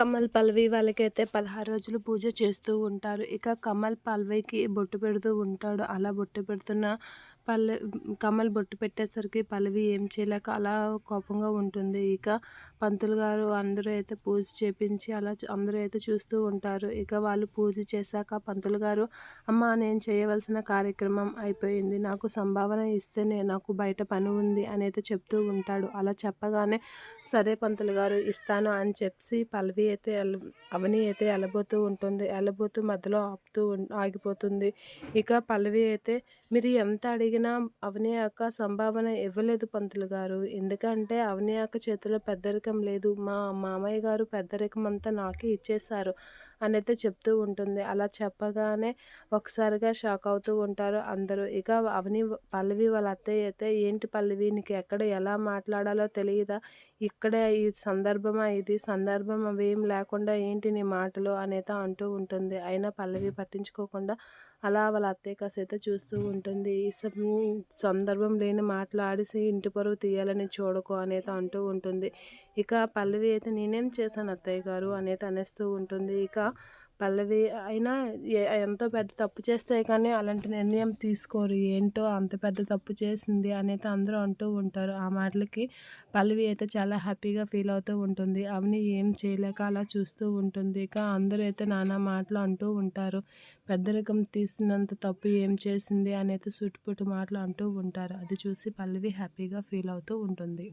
కమల్ పల్వి వాళ్ళకైతే పదహారు రోజులు పూజ చేస్తూ ఉంటారు. ఇక కమల్ పల్వికి బొట్టు పెడుతూ ఉంటాడు. అలా బొట్టు పెడుతున్న పల్లె కమల్ బొట్టు పెట్టేసరికి పల్లవి ఏం చేయలేక అలా కోపంగా ఉంటుంది. ఇక పంతులు గారు అందరూ అయితే పూజ చేపించి అలా అందరూ అయితే చూస్తూ ఉంటారు. ఇక వాళ్ళు పూజ చేశాక పంతులు గారు అమ్మ నేను చేయవలసిన కార్యక్రమం అయిపోయింది. నాకు సంభావన ఇస్తేనే నాకు బయట పని ఉంది అని అయితే చెప్తూ ఉంటాడు. అలా చెప్పగానే సరే పంతులు గారు ఇస్తాను అని చెప్పి పల్లవి అయితే అవని అయితే వెళ్ళబోతూ ఉంటుంది. వెళ్ళబోతూ మధ్యలో ఆపుతూ ఆగిపోతుంది. ఇక పల్లవి అయితే మీరు ఎంత అడిగి అడిగినా అవని సంభావన ఇవ్వలేదు పంతులు గారు. ఎందుకంటే అవని చేతిలో పెద్దరికం లేదు. మా మామయ్య గారు పెద్దరికం అంతా నాకే ఇచ్చేస్తారు అని అయితే చెప్తూ ఉంటుంది. అలా చెప్పగానే ఒకసారిగా షాక్ అవుతూ ఉంటారు అందరూ. ఇక అవని పల్లవి వాళ్ళ అత్తయ్య అయితే ఏంటి పల్లవి నీకు ఎక్కడ ఎలా మాట్లాడాలో తెలియదా ఇక్కడే ఈ సందర్భమా ఇది? సందర్భం అవేం లేకుండా ఏంటి నీ మాటలు? అనేది అంటూ ఉంటుంది. అయినా పల్లవి పట్టించుకోకుండా అలా వాళ్ళ అత్తయ్య కాసైతే చూస్తూ ఉంటుంది. ఈ సందర్భం లేని మాట్లాడిసి ఇంటి పరువు తీయాలని చూడకు అనేది అంటూ ఉంటుంది. ఇక పల్లవి అయితే నేనేం చేశాను అత్తయ్య గారు? అనేది అనేస్తూ ఉంటుంది. ఇక పల్లవి అయినా ఎంతో పెద్ద తప్పు చేస్తే కానీ అలాంటి నిర్ణయం తీసుకోరు. ఏంటో అంత పెద్ద తప్పు చేసింది అనేది అందరూ అంటూ ఉంటారు. ఆ మాటలకి పల్లవి అయితే చాలా హ్యాపీగా ఫీల్ అవుతూ ఉంటుంది. అవని ఏం చేయలేక అలా చూస్తూ ఉంటుంది. ఇక అందరూ అయితే నానా మాటలు అంటూ ఉంటారు. పెద్దరికం తీసినంత తప్పు ఏం చేసింది అనేది సుట్టుపుట్టు మాటలు అంటూ ఉంటారు. అది చూసి పల్లవి హ్యాపీగా ఫీల్ అవుతూ ఉంటుంది.